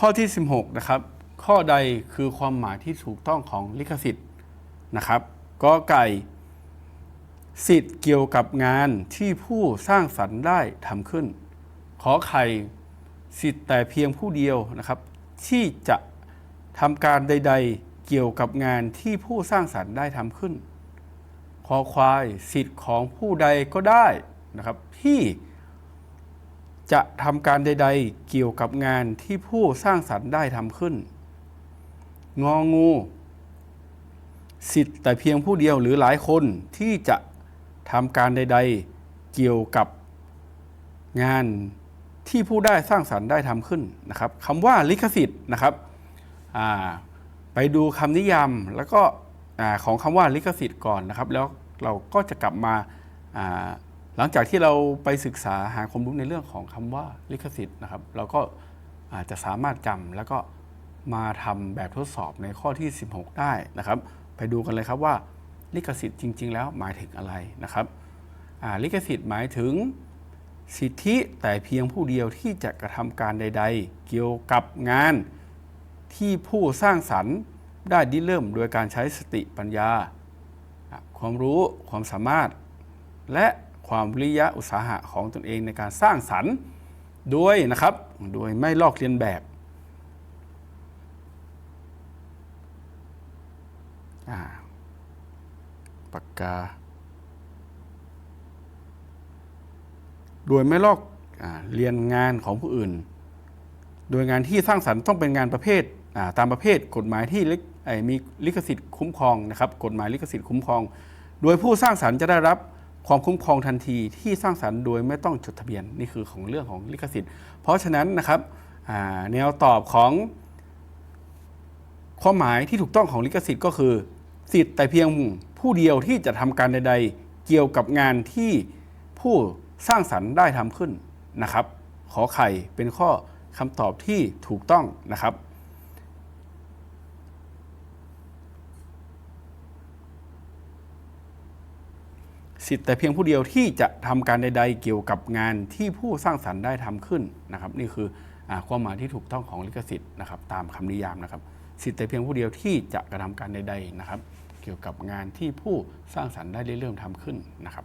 ข้อที่ 16 นะครับ ข้อใดคือความหมายที่ถูกต้องของลิขสิทธิ์นะครับกอไก่ สิทธิ์เกี่ยวกับงานที่ผู้สร้างสรรค์ได้ทำขึ้น ขอไข่สิทธิ์แต่เพียงผู้เดียวนะครับ ที่จะทำการใด ๆ เกี่ยวกับงานที่ผู้สร้างสรรค์ได้ทำขึ้นคอควายสิทธิ์ของผู้ใดก็ได้นะครับที่ จะทำการใด ๆ เกี่ยวกับงานที่ผู้สร้างสรรค์ได้ทำขึ้น งองู สิทธิ์แต่เพียงผู้เดียวหรือหลายคนที่จะทำการใด ๆ เกี่ยวกับงานที่ผู้ได้สร้างสรรค์ได้ทำขึ้นนะครับคำว่าลิขสิทธิ์นะครับไปดูคำนิยามแล้วก็อของคำว่าลิขสิทธิ์ก่อนนะครับ แล้วเราก็จะกลับมาา หลังจากที่เราไปศึกษาหาความรู้ในเรื่องของคำว่าลิขสิทธิ์นะครับ เราก็อาจจะสามารถจำแล้วก็มาทำแบบทดสอบในข้อที่ 16 ได้นะครับ ไปดูกันเลยครับว่าลิขสิทธิ์จริง ๆ แล้วหมายถึงอะไรนะครับลิขสิทธิ์หมายถึงสิทธิแต่เพียงผู้เดียวที่จะกระทำการใด ๆ เกี่ยวกับงานที่ผู้สร้างสรรค์ได้ดิเริ่มโดยการใช้สติปัญญา ความรู้ความสามารถ และ ความวิริยะอุตสาหะของตนเองในการสร้างสรรค์โดยนะครับ โดยไม่ลอกเลียนแบบาปากกา โดยไม่ลอกอเรียนงานของผู้อื่น โดยงานที่สร้างสรรค์ต้องเป็นงานประเภทาตามประเภทกฎหมายที่มีลิขสิทธิ์คุ้มครองนะครับ กฎหมายลิขสิทธิ์คุ้มครอง โดยผู้สร้างสรรค์จะได้รับ ความคุ้มครองทันทีที่สร้างสรรค์โดยไม่ต้องจดทะเบียนนี่คือของเรื่องของลิขสิทธิ์ เพราะฉะนั้นนะครับแนวตอบของความหมายที่ถูกต้องของลิขสิทธิ์ก็คือ สิทธิ์แต่เพียงผู้เดียวที่จะทำการใด ๆ เกี่ยวกับงานที่ผู้สร้างสรรค์ได้ทำขึ้นนะครับ ขอไข่เป็นข้อคำตอบที่ถูกต้องนะครับ สิทธิ์แต่เพียงผู้เดียวที่จะทำการใด ๆ เกี่ยวกับงานที่ผู้สร้างสรรค์ได้ทำขึ้นนะครับ นี่คืออความหมายที่ถูกต้องของลิขสิทธิ์นะครับ ตามคำนิยามนะครับ สิทธิ์แต่เพียงผู้เดียวที่จะกระทำการใด ๆนะครับ เกี่ยวกับงานที่ผู้สร้างสรรค์ได้เริ่มทำขึ้นนะครับ